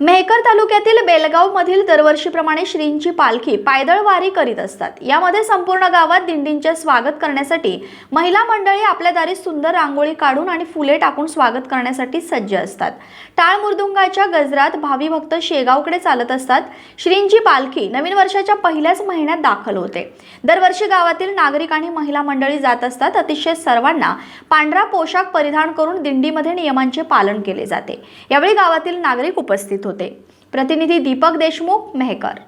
मेहकर तालुक्यातील बेलगाव मधील दरवर्षीप्रमाणे श्रींची पालखी पायदळ वारी करीत असतात. यामध्ये संपूर्ण गावात दिंडींचे स्वागत करण्यासाठी महिला मंडळी आपल्या दारी सुंदर रांगोळी काढून आणि फुले टाकून स्वागत करण्यासाठी सज्ज असतात. टाळ मृदुंगाच्या गजरात भावी भक्त शेगावकडे चालत असतात. श्रींची पालखी नवीन वर्षाच्या पहिल्याच महिन्यात दाखल होते. दरवर्षी गावातील नागरिक आणि महिला मंडळी जात असतात. अतिशय सर्वांना पांढरा पोशाख परिधान करून दिंडीमध्ये नियमांचे पालन केले जाते. यावेळी गावातील नागरिक उपस्थित होते. प्रतिनिधी दीपक देशमुख मेहकर.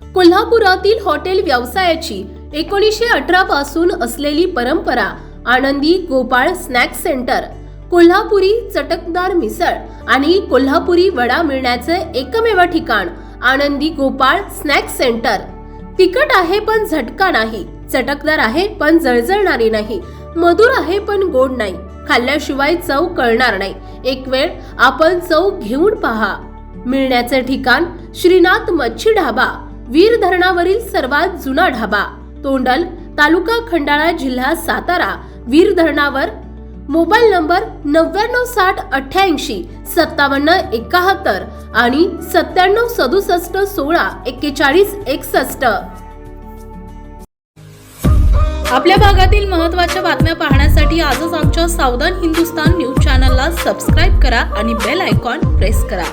कोल्हापुरातील हॉटेल व्यवसायाची एकोणीसशे अठरा पासून असलेली परंपरा आनंदी गोपाळ स्नॅक्स सेंटर कोल्हापुरी चटकदार मिसळ आणि कोल्हापुरी वडा मिळण्याचे एकमेव ठिकाण आनंदी गोपाळ स्नॅक सेंटर. तिखट आहे पण झटका नाही चटकदार आहे पण जळजळणारी नाही मधुर आहे पण गोड नाही खाल्ल्याशिवाय चव कळणार नाही. एक वेळ आपण चव घेऊन पहा. मिळण्याचे ठिकाण श्रीनाथ मच्छी ढाबा वीर धरणावरील सर्वात जुना ढाबा तोंडल तालुका खंडाळा जिल्हा सातारा वीर धरणावर. मोबाईल नंबर नव्याण्णव साठ अठ्ठ्याऐंशी सत्तावन्न एकाहत्तर आणि सत्त्याण्णव सदुसष्ट सोळा एक्केचाळीस एकसष्ट. आपल्या भागातील महत्त्वाच्या बातम्या पाहण्यासाठी आजच आमच्या सावधान हिंदुस्तान न्यूज चॅनलला सबस्क्राईब करा आणि बेल आयकॉन प्रेस करा.